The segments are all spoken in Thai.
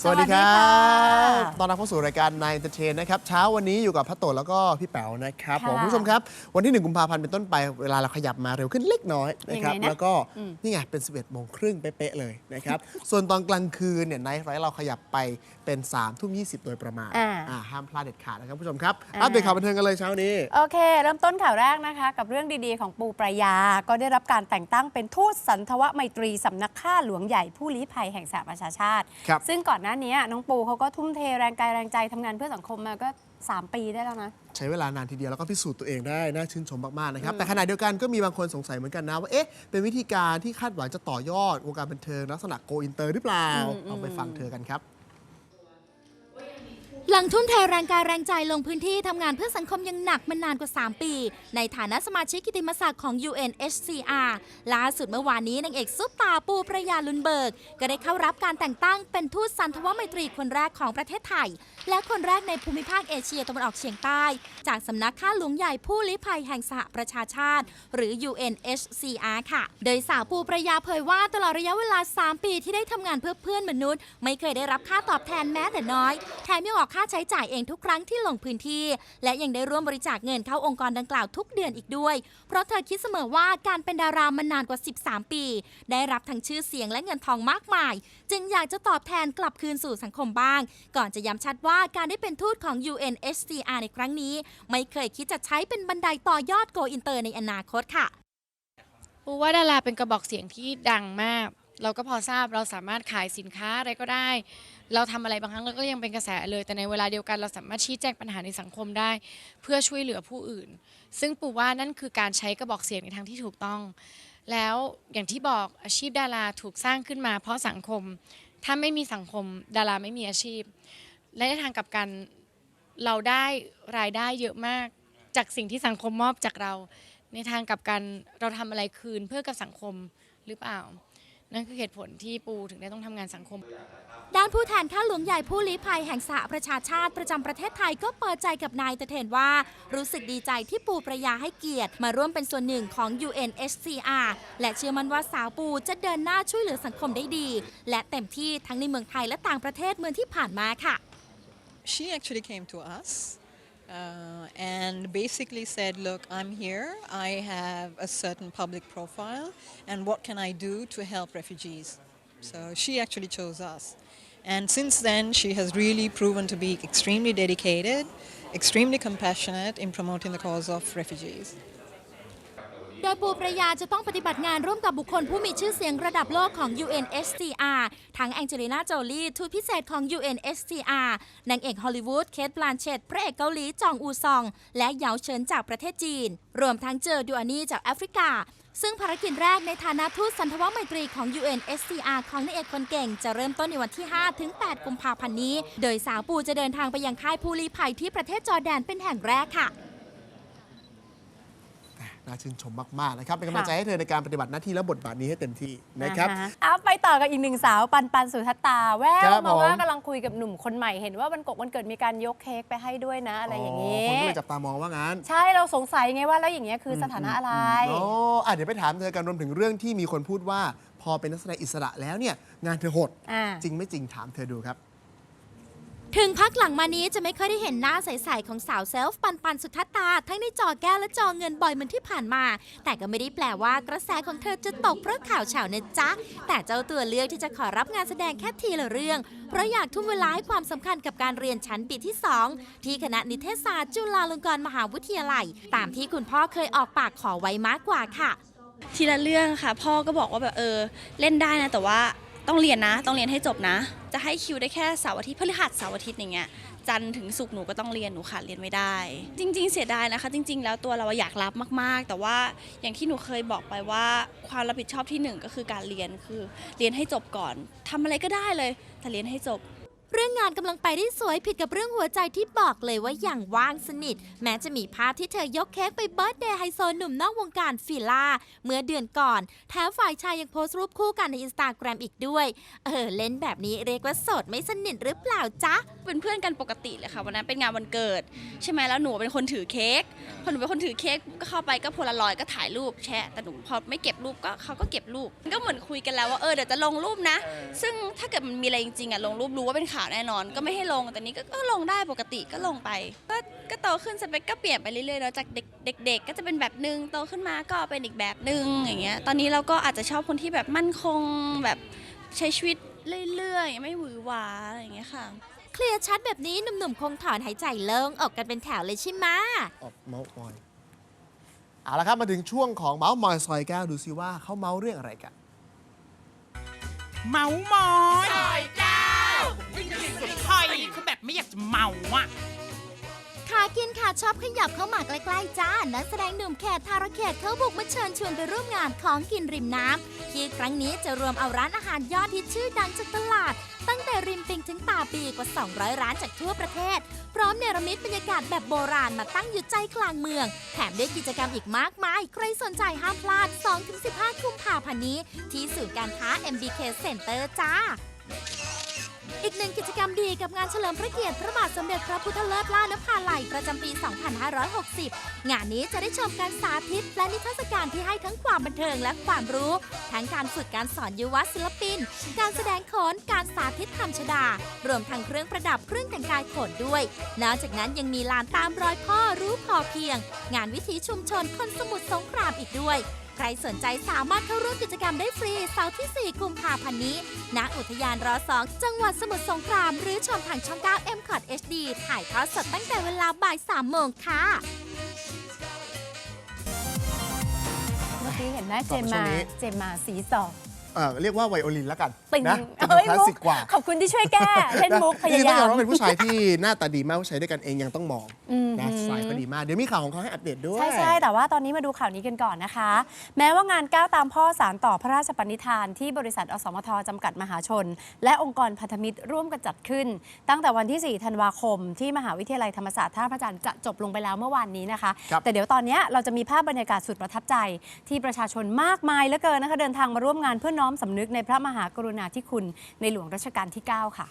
สวัสดีครัสวัสดีบค่ะตอนรับเข้าสู่รายการนายเตอร์เทนนะครับ เช้าวันนี้อยู่กับพัตโตแล้วก็พี่แป๋วนะครับค่ะผมคุณผู้ชมครับ วันที่ 1 กุมภาพันธ์เป็นต้นไป เวลาเราขยับมาเร็วขึ้นเล็กน้อยนะครับ ยังไงนะแล้วก็อืม นี่ไงเป็น 11โมงครึ่งเป๊ะๆเลยนะครับ ส่วนตอนกลางคืนเนี่ยไนท์ไรเราขยับไปเป็น3ทุ่ม20โดยประมาณอ่า อ่าห้ามพลาดเด็ดขาดนะครับผู้ชมครับอ่าอัปเดตข่าวบันเทิงกันเลยเช้านี้ โอเค เริ่มต้นข่าวแรกนะคะ กับเรื่องดีๆของปูปรายา ก็ได้รับการแต่งตั้งเป็นทูตสันทวไมตรีสำนักข้าหลวงใหญ่ผู้ลี้ภัยแห่งสหประชาชาติ ครับ ซึ่งก่อนหน้านี้น้องปูเขาก็ทุ่มเทแรงกายแรงใจทำงานเพื่อสังคมมาก็ 3 ปีได้แล้วนะ ใช้เวลานานทีเดียวแล้วก็พิสูจน์ตัวเองได้ น่าชื่นชมมาก ๆ นะครับ แต่ขณะเดียวกันก็มีบางคนสงสัยเหมือนกันนะ ว่า เอ๊ะ เป็นวิธีการที่คาดหวังจะต่อยอดวงการบันเทิงลักษณะโกอินเตอร์หรือเปล่าอืมเอาไปฟังเธอกันครับ หลังทุ่มเทแรงกายแรงใจลงพื้นที่ทำงานเพื่อสังคมอยังหนักมานานกว่า 3 ปี ในฐานะสมาชิกกิติมศักดิ์ของ UNHCR ล่าสุดเมื่อวานนี้นางเอกซุปตาปูประยาลุนเบิร์กก็ได้เข้ารับการแต่งตั้งเป็นทูตสันทวไมตรีคนแรกของประเทศไทย และคนแรกในภูมิภาคเอเชียตะวันออกเฉียงใต้ จากสำนักข้าหลวงใหญ่ผู้ลี้ภัยแห่งสหประชาชาติ หรือ UNHCR ค่ะ โดยสาวปูประยาเผยว่าตลอดระยะเวลา 3 ปีที่ได้ทำงานเพื่อเพื่อนมนุษย์ ไม่เคยได้รับค่าตอบแทนแม้แต่น้อยแถมยังออกค่าใช้จ่ายเองทุกครั้งที่ลงพื้นที่ และยังได้ร่วมบริจาคเงินเข้าองค์กรดังกล่าวทุกเดือนอีกด้วย เพราะเธอคิดเสมอว่าการเป็นดารามานานกว่า 13 ปี ได้รับทั้งชื่อเสียงและเงินทองมากมาย จึงอยากจะตอบแทนกลับคืนสู่สังคมบ้าง ก่อนจะย้ำชัดว่าการได้เป็นทูตของ UNHCR ในครั้งนี้ ไม่เคยคิดจะใช้เป็นบันไดต่อยอดโกอินเตอร์ในอนาคตค่ะปูว่าดาราเป็นกระบอกเสียงที่ดังมาก เราก็พอทราบเราสามารถขายสินค้าอะไรก็ได้ เราทำอะไรบางครั้งเราก็ยังเป็นกระแสเลย แต่ในเวลาเดียวกันเราสามารถชี้แจงปัญหาในสังคมได้ เพื่อช่วยเหลือผู้อื่น ซึ่งปูว่านั่นคือการใช้กระบอกเสียงในทางที่ถูกต้อง แล้วอย่างที่บอกอาชีพดาราถูกสร้างขึ้นมา เพราะสังคม ถ้าไม่มีสังคม ดาราไม่มีอาชีพ และในทางกลับกันเราได้รายได้เยอะมากจากสิ่งที่สังคมมอบจากเรา ในทางกลับกันเราทำอะไรคืนเพื่อกับสังคมหรือเปล่า นั่นคือเหตุผลที่ปูถึงได้ต้องทำงานสังคม ด้านผู้แทนข้าหลวงใหญ่ผู้ลี้ภัยแห่งสหประชาชาติประจำประเทศไทยก็เปิดใจกับนายเตเทนว่า รู้สึกดีใจที่ปูประยาให้เกียรติ มาร่วมเป็นส่วนหนึ่งของ UNHCR และเชื่อมั่นว่าสาวปูจะเดินหน้าช่วยเหลือสังคมได้ดี และเต็มที่ทั้งในเมืองไทยและต่างประเทศเหมือนที่ผ่านมาค่ะ she actually came to us uh, and basically said, Look, I'm here. I have a certain public profile, and what can I do to help refugees? So she actually chose us. And since then, she has really proven to be extremely dedicated, extremely compassionate in promoting the cause of refugees. โดยปูประยาจะต้องปฏิบัติงานร่วมกับบุคคลผู้มีชื่อเสียงระดับโลกของ UNHCR ทั้งแองเจลิน่าโจลีทูตพิเศษของ UNHCR นางเอกฮอลลีวูดเคทบลานเชตพระเอกเกาหลีจองอูซอง และเหยาเฉินจากประเทศจีน รวมทั้งเจอดูอานีจากแอฟริกา ซึ่งภารกิจแรกในฐานะทูตสันทวไมตรีของ UNHCR ของนายเอกคนเก่ง จะเริ่มต้นในวันที่ 5 ถึง 8 กุมภาพันธ์นี้ โดยสาวปูจะเดินทางไปยังค่ายผู้ลี้ภัยที่ประเทศจอร์แดนเป็นแห่งแรกค่ะ น่าชื่นชมมาก ๆ นะครับ เป็นกำลังใจให้เธอในการปฏิบัติหน้าที่และบทบาทนี้ให้เต็มที่นะครับอ่าฮเอาไปต่อกับอีกหนึ่งสาวปันปันสุทัตตา แวครัวบมาว่าผมกำลังคุยกับหนุ่มคนใหม่เห็นว่าวันกกวันเกิดมีการยกเค้กไปให้ด้วยนะ อะไรอย่างนี้นี้คนก็เลยจับตามองว่างั้น ใช่เราสงสัยไงว่าแล้วอย่างเงี้ยคือสถานะอะไรโอ้อะเดี๋ยวไปถามเธอกันรวมถึงเรื่องที่มีคนพูดว่า พอเป็นนักแสดงอิสระแล้วเนี่ยงานเธอหดอ่าจริงไม่จริงถามเธอดูครับ ถึงพักหลังมานี้จะไม่ค่อยได้เห็นหน้าใสๆของสาวเซลฟ์ปันปันสุทัตตา ทั้งในจอแก้วและจอเงินบ่อยเหมือนที่ผ่านมา แต่ก็ไม่ได้แปลว่ากระแสของเธอจะตกเพราะข่าวเฉานะจ๊ะ แต่เจ้าตัวเลือกที่จะขอรับงานแสดงแค่ทีละเรื่อง เพราะอยากทุ่มเวลาให้ความสำคัญกับการเรียนชั้นปีที่ 2 ที่คณะนิเทศศาสตร์จุฬาลงกรณ์มหาวิทยาลัย ตามที่คุณพ่อเคยออกปากขอไว้มากกว่าค่ะ ทีละเรื่องค่ะ พ่อก็บอกว่าแบบเออ เล่นได้นะแต่ว่า ต้องเรียนนะ ต้องเรียนให้จบนะ จะให้คิวได้แค่เสาร์อาทิตย์พฤหัสเสาร์อาทิตย์อย่างเงี้ยจันทร์ถึงศุกร์หนูก็ต้องเรียนหนูขาดเรียนไม่ได้ จริง ๆ เสียดายนะคะ จริง ๆ แล้วตัวเราอยากรับมาก ๆ แต่ว่าอย่างที่หนูเคยบอกไปว่าความรับผิดชอบที่หนึ่งก็คือการเรียนคือเรียนให้จบก่อนทำอะไรก็ได้เลยแต่เรียนให้จบ เรื่องงานกำลังไปได้สวยผิดกับเรื่องหัวใจที่บอกเลยว่าอย่างว่างสนิท แม้จะมีภาพที่เธอยกเค้กไปเบิร์ธเดย์ไฮโซหนุ่มนอกวงการฟิล่า เมื่อเดือนก่อน แถมฝ่ายชายยังโพสต์รูปคู่กันในอินสตาแกรมอีกด้วย เออ เล่นแบบนี้เรียกว่าโสดไม่สนิทหรือเปล่าจ๊ะ เป็นเพื่อนกันปกติเลยค่ะวันนั้นเป็นงานวันเกิด ใช่ไหมแล้วหนูเป็นคนถือเค้กพอหนูเป็นคนถือเค้กก็เข้าไปก็โพลารอยก็ถ่ายรูปแชะแต่หนูพอไม่เก็บรูปก็เขาก็เก็บรูปก็เหมือนคุยกันแล้วว่าเออเดี๋ยวจะลงรูปนะ ซึ่งถ้าเกิดมันมีอะไรจริงๆอะลงรูปรู้ว่าเป็นข่าวแน่นอน ก็ไม่ให้ลงแต่นี้ก็ก็ลงได้ปกติก็ลงไป ก็ก็โตขึ้นสเปคก็เปลี่ยนไปเรื่อยๆแล้วจากเด็กเด็ก ๆ ก็จะเป็นแบบนึงโตขึ้นมาก็เป็นอีกแบบนึงอย่างเงี้ยตอนนี้เราก็อาจจะชอบคนที่แบบมั่นคงแบบใช้ชีวิตเรื่อยๆ ไม่หวือหวาอะไรอย่างเงี้ยค่ะเคลียร์ชัดแบบนี้หนุ่มๆคงถอนหายใจโล่งออกกันเป็นแถวเลยใช่ไหมะออกเมาส์มอยเอาละครับมาถึงช่วงของเมาส์มอยซอยแก้วดูซิว่าเขาเมาส์เรื่องอะไรกัน เมามอยซอยเก้า คอยคือแบบไม่อยากจะเมาอะ ขากินขาชอบขยับเข้ามาใกล้ๆจ้า นักแสดงหนุ่มแขกทารเขตเขาบุกมาเชิญชวนไปร่วมงานของกินริมน้ำที่ครั้งนี้จะรวมเอาร้านอาหารยอดฮิตชื่อดังจากตลาด ตั้งแต่ริมปิงถึงตาปีกว่า 200 ร้านจากทั่วประเทศ พร้อมเนรมิตบรรยากาศแบบโบราณมาตั้งอยู่ใจกลางเมือง แถมด้วยกิจกรรมอีกมากมาย ใครสนใจห้ามพลาด 2-15กุมภาพันธ์นี้ ที่ศูนย์การค้า MBK Center จ้า อีกหนึ่งกิจกรรมดีกับงานเฉลิมพระเกียรติพระบาทสมเด็จพระพุทธเลิศล่านภาลัยประจำปี 2560 งานนี้จะได้ชมการสาธิต และนิทรรศการที่ให้ทั้งความบันเทิงและความรู้ ทั้งการฝึกการสอนยุวศิลปิน การแสดงโขน การสาธิตทำชดา รวมทั้งเครื่องประดับเครื่องแต่งกายโขนด้วย นอกจากนั้นยังมีลานตามรอยพ่อรู้พอเพียง งานวิถีชุมชนคนสมุทรสงครามอีกด้วย ใครสนใจสามารถเข้าร่วมกิจกรรมได้ฟรีเสาร์ที่ 4 กุมภาพันธ์นี้ณอุทยานร2จังหวัดสมุทรสงคราม หรือชมทางช่อง 9 m c o t HD ถ่ายทอดสดตั้งแต่เวลาบ่าย 3 โมงค่ะ เมื่อกี้เห็นหน้าเจมช่วมางนี้เจมมาสีสอง เอ่อเรียกว่าไวโอลินแล้วกันตึงนะจะเอ้ดูยคลาสมุกสิกกว่าขอบคุณที่ช่วยแก้ เล่นมุกพจริยางๆต้องยายอมมรับว่าเป็นผู้ชายที่หน้าตาดีมากผู้ชายด้วยกันเองยังต้องมองอืมนะสายเขาดีมากเดี๋ยวมีข่าวของเขาให้อัปเดตด้วย ใช่ใช่แต่ว่าตอนนี้มาดูข่าวนี้กันก่อนนะคะ แม้ว่างานก้าวตามพ่อสารต่อพระราชปณิธานที่บริษัทอสมทจำกัดมหาชน และองค์กรพันธมิตรร่วมกันจัดขึ้น ตั้งแต่วันที่ 4 ธันวาคม ที่มหาวิทยาลัยธรรมศาสตร์ท่าพระจันทร์จะจบลงไปแล้วเมื่อวานนี้นะคะ ครับ แต่เดี๋ยวตอนเนี้ยเราจะมีภาพบรรยากาศสุดประทับใจ ที่ประชาชนมากมายเหลือเกินนะคะเดินทางมาร่วมงานเพื่อน้อม้อมสำนึกในพระมหากรุณาธิคุณในหลวงรัชกาลที่ 9 ค่ะ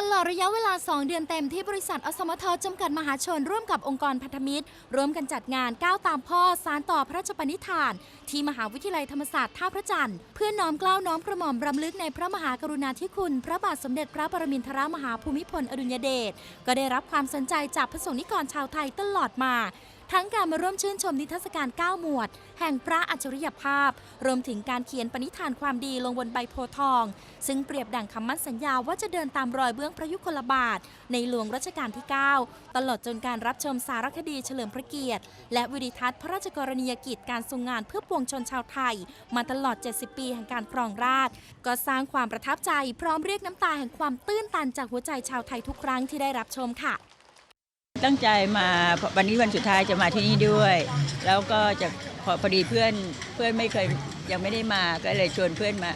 ตลอดระยะเวลา 2 เดือนเต็มที่บริษัทอสมทจำกัดมหาชน ร่วมกับองค์กรพันธมิตร ร่วมกันจัดงานก้าวตามพ่อ สารต่อพระราชปณิธาน ที่มหาวิทยาลัยธรรมศาสตร์ท่าพระจันทร์ เพื่อน้อมเกล้าน้อมกระหม่อมรำลึกในพระมหากรุณาธิคุณ พระบาทสมเด็จพระปรมินทรมหาภูมิพลอดุลยเดชก็ได้รับความสนใจจากพระสงฆ์นิกรชาวไทยตลอดมา ทั้งการมาร่วมชื่นชมนิทรรศการ 9 หมวด แห่งพระอัจฉริยภาพ รวมถึงการเขียนปณิธานความดีลงบนใบโพธิ์ทอง ซึ่งเปรียบดั่งคำมั่นสัญญาว่าจะเดินตามรอยเบื้องพระยุคลบาท ในหลวงรัชกาลที่ 9 ตลอดจนการรับชมสารคดีเฉลิมพระเกียรติ และวิดิทัศน์พระราชกรณียกิจการทรงงานเพื่อปวงชนชาวไทย มาตลอด 70 ปีแห่งการครองราชก็สร้างความประทับใจพร้อมเรียกน้ำตาแห่งความตื้นตันจากหัวใจชาวไทยทุกครั้งที่ได้รับชมค่ะ ตั้งใจมาวันนี้วันสุดท้ายจะมาที่นี่ด้วย แล้วก็จะพอพอดีเพื่อนเพื่อนไม่เคยยังไม่ได้มาก็เลยชวนเพื่อนมา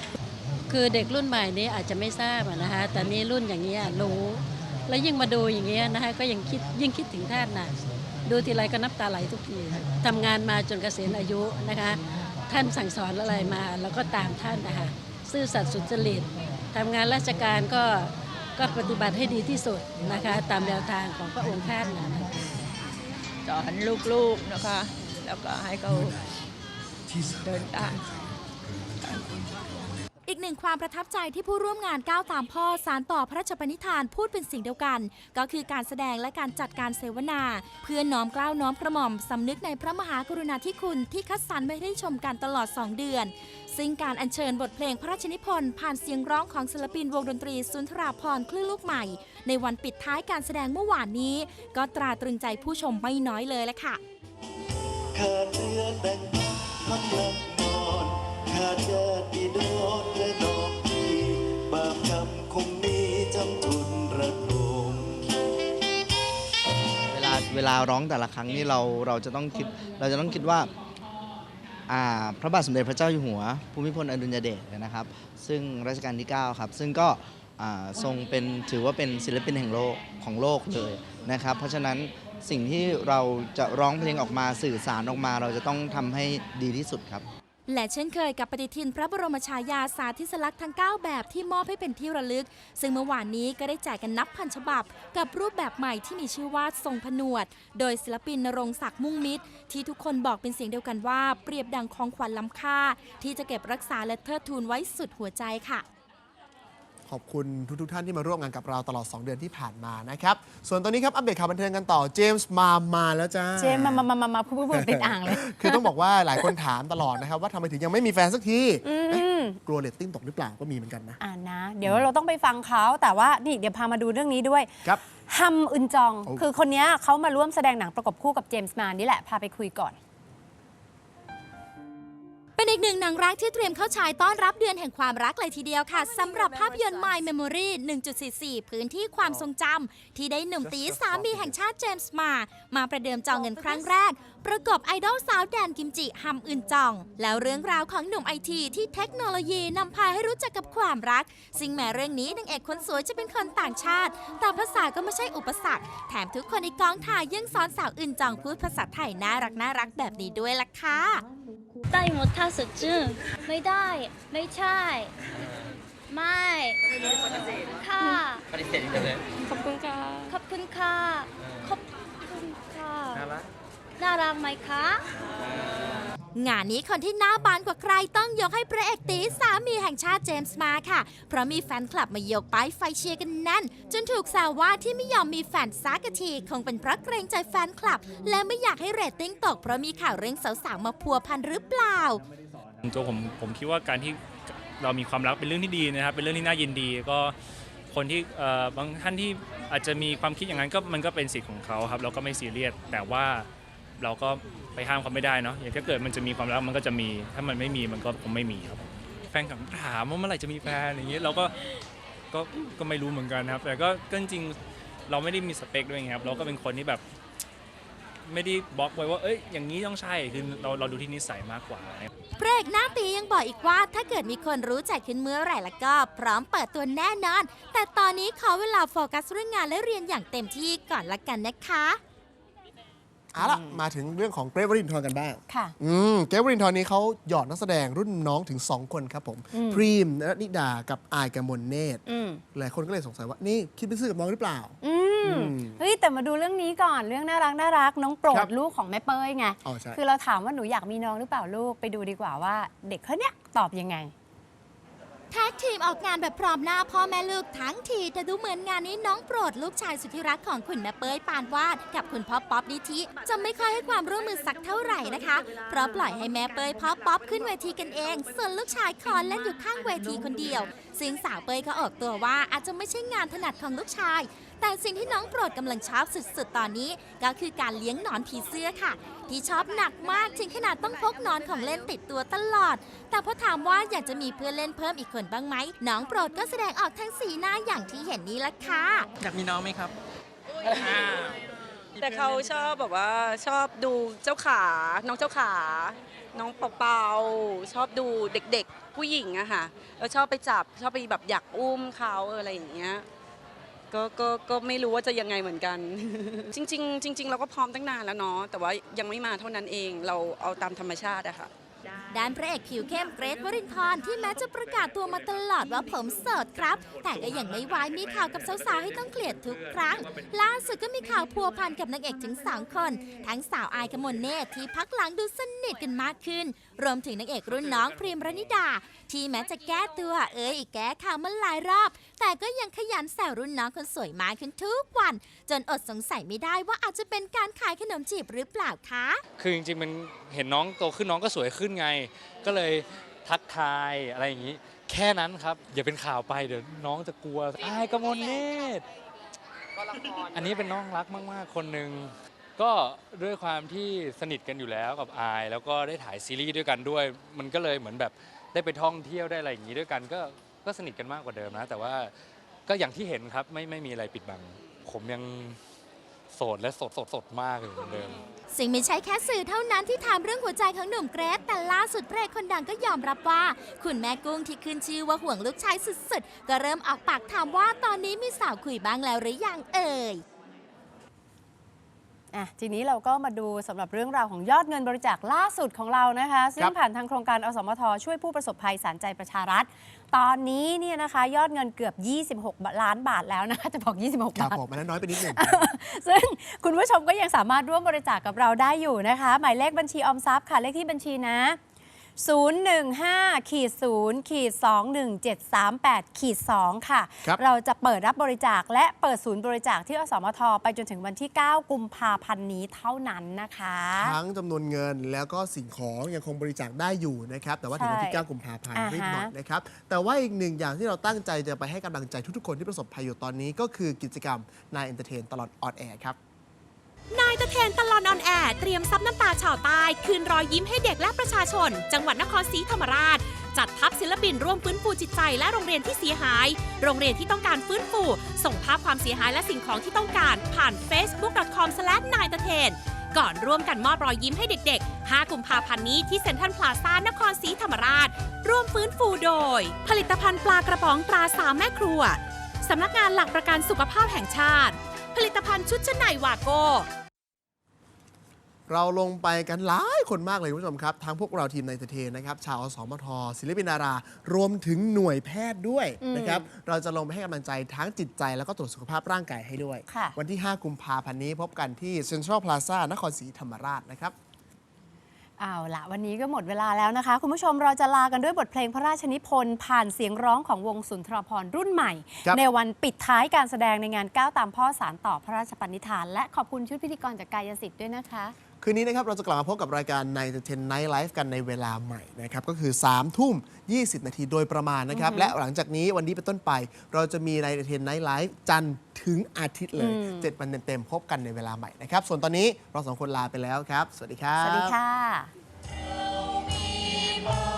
คือเด็กรุ่นใหม่นี้อาจจะไม่ทราบนะคะแต่นี่รุ่นอย่างเงี้ยรู้ แล้วยิ่งมาดูอย่างเงี้ยนะคะก็ยังคิดยิ่งคิดถึงท่านนะดูทีไรก็น้ำตาไหลทุกทีทำงานมาจนเกษียณอายุนะคะ ท่านสั่งสอนอะไรมาเราก็ตามท่านนะคะซื่อสัตย์สุจริตทำงานราชการก็ ก็ปฏิบัติให้ดีที่สุดนะคะ ตามแนวทางของพระองค์ท่านนะสอนลูกๆนะคะ แล้วก็ให้เขาเดินตาม อีกหนึ่งความประทับใจที่ผู้ร่วมงานก้าวตามพ่อสารต่อพระราชปณิธานพูดเป็นสิ่งเดียวกัน ก็คือการแสดงและการจัดการเสวนา เพื่อน้อมกล้าวน้อมกระหม่อมสำนึกในพระมหากรุณาธิคุณที่คัดสรรไว้ให้ชมกันตลอด 2 เดือน ซึ่งการอัญเชิญบทเพลงพระราชนิพนธ์ผ่านเสียงร้องของศิลปินวงดนตรีสุนทราพรคลื่นลูกใหม่ ในวันปิดท้ายการแสดงเมื่อวานนี้ ก็ตราตรึงใจผู้ชมไม่น้อยเลยละค่ะ ขาดเรือแต่งพักหลับนอนขาดญาติโดนและนอกพี่บาปกรรมคงมีจำทุนระทมเวลาเวลาร้องแต่ละครั้งนี่เราเราจะต้องคิดเราจะต้องคิดว่าอ่าพระบาทสมเด็จพระเจ้าอยู่หัว ภูมิพลอดุลยเดชนะครับ ซึ่งรัชกาลที่ 9 ครับ ซึ่งก็อ่าทรงเป็นถือว่าเป็นศิลปินแห่งโลกของโลกเลยนะครับ เพราะฉะนั้นสิ่งที่เราจะร้องเพลงออกมาสื่อสารออกมา เราจะต้องทำให้ดีที่สุดครับ และเช่นเคยกับปฏิทินพระบรมชายาสาธิสลักษณ์ทั้ง 9 แบบที่มอบให้เป็นที่ระลึก ซึ่งเมื่อวานนี้ก็ได้แจกกันนับพันฉบับ กับรูปแบบใหม่ที่มีชื่อว่าทรงผนวด โดยศิลปินนรงศักดิ์มุ่งมิตร ที่ทุกคนบอกเป็นเสียงเดียวกันว่า เปรียบดังของขวัญล้ำค่า ที่จะเก็บรักษาและเทิดทูนไว้สุดหัวใจค่ะ ขอบคุณทุกๆท่านที่มาร่วมงานกับเราตลอด 2 เดือนที่ผ่านมานะครับ ส่วนตอนนี้ครับ อัปเดตข่าวบันเทิงกันต่อเจมส์มามาแล้วจ้าเจมส์มามามามามาพูดพูดติดอ่างเลย คือต้องบอกว่าหลายคนถามตลอดนะครับว่าทำไมถึงยังไม่มีแฟนสักทีอืมเอ๊ะกลัวเรตติ้งตกหรือเปล่าก็มีเหมือนกันนะ อ่านะ เดี๋ยวเราต้องไปฟังเขาแต่ว่านี่เดี๋ยวพามาดูเรื่องนี้ด้วยครับฮัมอึนจองโอ้คือคนเนี้ยเขามาร่วมแสดงหนังประกบคู่กับเจมส์มานนี่แหละพาไปคุยก่อน เป็นอีกหนึ่งหนังรักที่เตรียมเข้าฉายต้อนรับเดือนแห่งความรักเลยทีเดียวค่ะสำหรับภาพยนตร์ My Memory 1.44 พื้นที่ความทรงจำที่ได้หนุ่มตีสามีแห่งชาติเจมส์มา มาประเดิมจองเงินครั้งแรก ประกบไอดอลสาวแดนกิมจิฮัมอึนจอง แล้วเรื่องราวของหนุ่มไอทีที่เทคโนโลยีนำพาให้รู้จักกับความรัก ซึ่งแม้เรื่องนี้นางเอกคนสวยจะเป็นคนต่างชาติ แต่ภาษาก็ไม่ใช่อุปสรรค แถมทุกคนในกองถ่ายยังสอนสาวอึนจองพูดภาษาไทยน่ารักน่ารักแบบนี้ด้วยล่ะค่ะ ได้หมดถ้าสดชื่นไม่ได้ ไม่ใช่ ไม่ค่ะปฏิเสธเลยขอบคุณค่ะ ขอบคุณค่ะ ขอบคุณค่ะ น่ารัก น่ารักไหมคะ งานนี้คนที่หน้าบานกว่าใครต้องยกให้พระเอกตีสามีแห่งชาติเจมส์มาค่ะ เพราะมีแฟนคลับมายกป้ายไฟเชียร์กันแน่น จนถูกแซวว่าที่ไม่ยอมมีแฟนซักะทีคงเป็นเพราะเกรงใจแฟนคลับ และไม่อยากให้เรตติ้งตกเพราะมีข่าวเร่งสาวๆมาพัวพันหรือเปล่า ตัวผมผมคิดว่าการที่เรามีความรักเป็นเรื่องที่ดีนะครับ เป็นเรื่องที่น่ายินดีก็คนที่บางท่านที่อาจจะมีความคิดอย่างนั้นก็มันก็เป็นสิทธิ์ของเขาครับ เราก็ไม่ซีเรียสแต่ว่าเราก็ ไปห้ามเขาไม่ได้เนาะอย่างถ้าเกิดมันจะมีความรักมันก็จะมี ถ้ามันไม่มีมันก็คงไม่มีครับ แฟนคลับถามว่าเมื่อไหร่จะมีแฟนอย่างนี้ยเราก็ก็ก็ไม่รู้เหมือนกันครับ แต่ก็ก็จริงๆเราไม่ได้มีสเปคด้วยไงครับ เราก็เป็นคนที่แบบไม่ได้บล็อกไว้ว่า เอ้ย อย่างนี้ต้องใช่ คือเราเราดูที่นิสัยมากกว่าพระเอกหน้าตียังบอกอีกว่า ถ้าเกิดมีคนรู้ใจขึ้นเมื่อไหร่แล้วก็ พร้อมเปิดตัวแน่นอน แต่ตอนนี้ขอเวลาโฟกัสเรื่องงานและเรียนอย่างเต็มที่ก่อนละกันนะคะ เอาล่ะมาถึงเรื่องของเกรทวรินทร์กันบ้างค่ะ อืมเกรทวรินทร์นี้เขาหยอดนักแสดงรุ่นน้องถึง 2 คนครับผมอืมพรีมและนิดากับอายกมลเนตรอืม หลายคนก็เลยสงสัยว่านี่คิดเป็นซื่อกับน้องหรือเปล่า อืมอืมเฮ้ยแต่มาดูเรื่องนี้ก่อนเรื่องน่ารักน่ารักน้องโปรครัดบ ลูกของแม่เป้ยไง อ๋อใช่ คือเราถามว่าหนูอยากมีน้องหรือเปล่าลูกไปดูดีกว่าว่า เด็กเขาเนี้ยตอบยังไง แท็กทีมออกงานแบบพร้อมหน้าพ่อแม่ลูกทั้งทีแต่ดูเหมือนงานนี้น้องโปรดลูกชายสุดที่รักของคุณแม่เป้ยปานวาด กับคุณพ่อป๊อปนิธิจะไม่ค่อยให้ความร่วมมือสักเท่าไหร่นะคะ เพราะปล่อยให้แม่เป้ยพ่อป๊อปขึ้นเวทีกันเอง ส่วนลูกชายคอนเล่นอยู่ข้างเวทีคนเดียว ซึ่งสาวเป้ยก็ออกตัวว่าอาจจะไม่ใช่งานถนัดของลูกชาย แต่สิ่งที่น้องโปรดกำลังชอบสุดๆ ตอนนี้ ก็คือการเลี้ยงหนอนผีเสื้อค่ะ ที่ชอบหนักมากถึงขนาดต้องพกหนอนของเล่นติดตัวตลอด แต่พอถามว่าอยากจะมีเพื่อนเล่นเพิ่มอีกคนบ้างไหมน้องโปรดก็แสดงออกทั้งสีหน้าอย่างที่เห็นนี้ละค่ะ อยากมีน้องไหมครับแต่เขาชอบแบบว่าชอบดูเจ้าขา น้องเจ้าขา น้องเปาๆชอบดูเด็กๆ ผู้หญิงอะค่ะแล้วชอบไปจับชอบไปแบบอยากอุ้มเขาเอออะไรอย่างเงี้ย ก็ก็ก็ไม่รู้ว่าจะยังไงเหมือนกัน จริง ๆ จริง ๆ เราก็พร้อมตั้งนานแล้วเนาะแต่ว่ายังไม่มาเท่านั้นเองเราเอาตามธรรมชาติอะค่ะ ด้านพระเอกผิวเข้มเกรทวรินทร์ที่แม้จะประกาศตัวมาตลอดว่าผมโสดครับ แต่ก็ยังไม่วายมีข่าวกับสาวๆให้ต้องเคลียดทุกครั้ง ล่าสุดก็มีข่าวพัวพันกับนางเอกถึงสองคน ทั้งสาวอายกมลเนตรที่พักหลังดูสนิทกันมากขึ้น รวมถึงนางเอกรุ่นน้องพรีมรนิดา ที่แม้จะแก้ตัวเอ้ยแก้ข่าวมาหลายรอบ แต่ก็ยังขยันแซวรุ่นน้องคนสวยมากขึ้นทุกวัน จนอดสงสัยไม่ได้ว่าอาจจะเป็นการขายขนมจีบหรือเปล่าคะ คือจริงๆมันเห็นน้องโตขึ้นน้องก็สวยขึ้นไงก็เลยทักทายอะไรอย่างนี้ แค่นั้นครับ อย่าเป็นข่าวไปเดี๋ยวน้องจะกลัวอายกมลเนตรอันนี้เป็นน้องรักมาก ๆ คนหนึ่งก็ด้วยความที่สนิทกันอยู่แล้วกับอาย แล้วก็ได้ถ่ายซีรีส์ด้วยกันด้วย มันก็เลยเหมือนแบบได้ไปท่องเที่ยวได้อะไรอย่างนี้ด้วยกัน ก็ก็สนิทกันมากกว่าเดิมนะ แต่ว่าก็อย่างที่เห็นครับไม่ไม่มีอะไรปิดบัง ผมยัง โสดและสดสดสดมากอยู่เหมือนเดิม ซึ่งไม่ใช่แค่สื่อเท่านั้นที่ถามเรื่องหัวใจของหนุ่มเกรซแต่ล่าสุดพระเอกคนดังก็ยอมรับว่า คุณแม่กุ้งที่ขึ้นชื่อว่าห่วงลูกชายสุดๆ ก็เริ่มออกปากถามว่าตอนนี้มีสาวคุยบ้างแล้วหรือยังเอ่ย อะทีนี้เราก็มาดูสำหรับเรื่องราวของยอดเงินบริจาคล่าสุดของเรานะคะซึ่ครังบผ่านทางโครงการอสมทช่วยผู้ประสบภัยสารใจประชารัฐ ตอนนี้เนี่ยนะคะยอดเงินเกือบ 26 ล้านบาทแล้วนะคะจะบอก 26ครับบาทผมอันนั้นน้อยไปนิดหนึ่งซึ่งคุณผู้ชมก็ยังสามารถร่วมบริจาคกับเราได้อยู่นะคะ หมายเลขบัญชีออมทรัพย์ค่ะเลขที่บัญชีนะ 015ขีด0ขีด21738ขีด2ค่ะ ครับ เราจะเปิดรับบริจาคและเปิดศูนย์บริจาคที่อสมท ไปจนถึงวันที่ 9 กุมภาพันธ์นี้เท่านั้นนะคะ ทั้งจำนวนเงินแล้วก็สิ่งของยังคงบริจาคได้อยู่นะครับ แต่ว่าถึงวันที่ ใช่9 กุมภาพันธ์อ่าฮะ รีบหน่อยนะครับ แต่ว่าอีกหนึ่งอย่างที่เราตั้งใจจะไปให้กำลังใจทุกๆคนที่ประสบภัยอยู่ตอนนี้ก็คือกิจกรรมนายเอนเตอร์เทนตลอดออนแอร์ครับ นายตะเทนตลอนออนแอร์เตรียมซับน้ำตาชาวใต้คืนรอยยิ้มให้เด็กและประชาชน จังหวัดนครศรีธรรมราช จัดทัพศิลปินร่วมฟื้นฟูจิตใจและโรงเรียนที่เสียหาย โรงเรียนที่ต้องการฟื้นฟู ส่งภาพความเสียหายและสิ่งของที่ต้องการ ผ่าน facebook.com นายตะเทนก่อนร่วมกันมอบรอยยิ้มให้เด็กๆ 5 กุมภาพันธ์นี้ที่เซ็นทรัลพลาซ่านครศรีธรรมราช ร่วมฟื้นฟูโดย ผลิตภัณฑ์ปลากระป๋องตราสามแม่ครัวสำนักงานหลักประกันสุขภาพแห่งชาติ ผลิตภัณฑ์ชุดชั้นในวาโก้ เราลงไปกันหลายคนมากเลยคุณผู้ชมครับ ทั้งพวกเราทีมในเอนเตอร์เทนนะครับ ชาวอสมท ศิลปินดารารวมถึงหน่วยแพทย์ด้วยอืมนะครับ เราจะลงไปให้กำลังใจทั้งจิตใจแล้วก็ตรวจสุขภาพร่างกายให้ด้วย ค่ะ วันที่ 5 กุมภาพันธ์นี้พบกันที่เซ็นทรัลพลาซ่านครศรีธรรมราชนะครับ เอาละวันนี้ก็หมดเวลาแล้วนะคะ คุณผู้ชมเราจะลากันด้วยบทเพลงพระราชนิพนธ์ผ่านเสียงร้องของวงสุนทรภรณ์รุ่นใหม่ครับในวันปิดท้ายการแสดงในงานก้าวตามพ่อสารต่อพระราชปณิธาน และขอบคุณชุดพิธีกรจากกายสิทธิ์ด้วยนะคะ คืนนี้นะครับเราจะกลับมาพบกับรายการในเทนไนท์ไลฟ์กันในเวลาใหม่นะครับก็คือ3ทุ่ม 20 นาทีโดยประมาณนะครับอือฮึและหลังจากนี้วันนี้เป็นต้นไป เราจะมีในเทนไนท์ไลฟ์จันทร์ถึงอาทิตย์เลยอืม7วันเต็มๆพบกันในเวลาใหม่นะครับ ส่วนตอนนี้เราสองคนลาไปแล้วครับ สวัสดีครับ สวัสดีค่ะมีมา